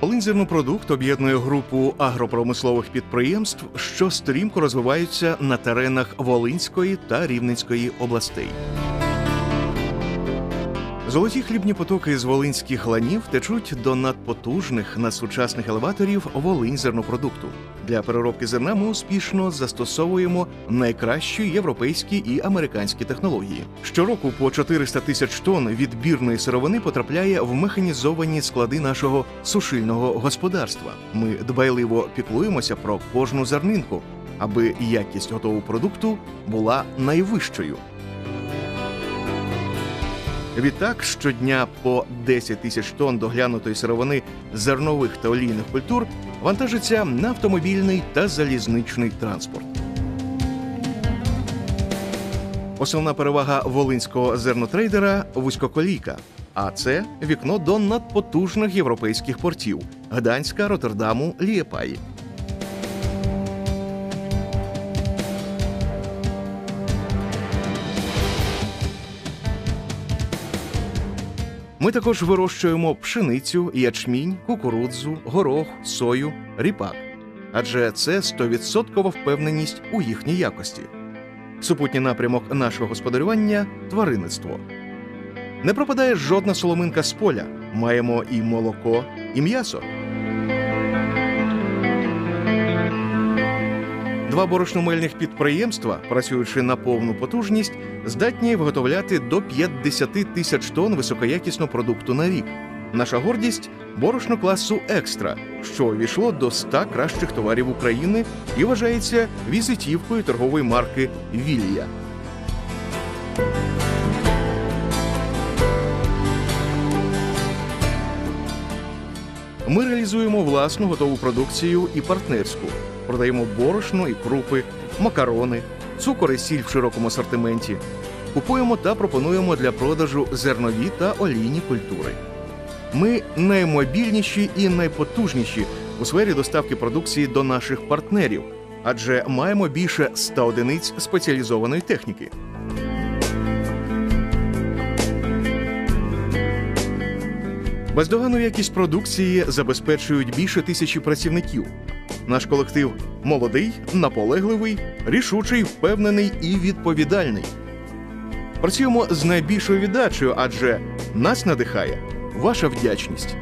Волинь-Зернопродукт об'єднує групу агропромислових підприємств, що стрімко розвиваються на теренах Волинської та Рівненської областей. Золоті хлібні потоки з волинських ланів течуть до надпотужних надсучасних елеваторів Волинь зернопродукту. Для переробки зерна ми успішно застосовуємо найкращі європейські і американські технології. Щороку по 400 тисяч тонн відбірної сировини потрапляє в механізовані склади нашого сушильного господарства. Ми дбайливо піклуємося про кожну зернинку, аби якість готового продукту була найвищою. Відтак, щодня по 10 тисяч тонн доглянутої сировини зернових та олійних культур вантажиться на автомобільний та залізничний транспорт. Основна перевага волинського зернотрейдера вузькоколійка. А це вікно до надпотужних європейських портів Гданська, Роттердаму, Лієпаї. Ми також вирощуємо пшеницю, ячмінь, кукурудзу, горох, сою, ріпак. Адже це 100% впевненість у їхній якості. Супутній напрямок нашого господарювання тваринництво. Не пропадає жодна соломинка з поля. Маємо і молоко, і м'ясо. Два борошномельних підприємства, працюючи на повну потужність, здатні виготовляти до 50 тисяч тонн високоякісного продукту на рік. Наша гордість борошно класу екстра, що увійшло до 100 кращих товарів України і вважається візитівкою торгової марки Вілія. Ми реалізуємо власну готову продукцію і партнерську. Продаємо борошно і крупи, макарони, цукор і сіль в широкому асортименті. Купуємо та пропонуємо для продажу зернові та олійні культури. Ми наймобільніші і найпотужніші у сфері доставки продукції до наших партнерів, адже маємо більше 100 одиниць спеціалізованої техніки. Бездоганну якість продукції забезпечують більше тисячі працівників. Наш колектив молодий, наполегливий, рішучий, впевнений і відповідальний. Працюємо з найбільшою віддачею, адже нас надихає ваша вдячність.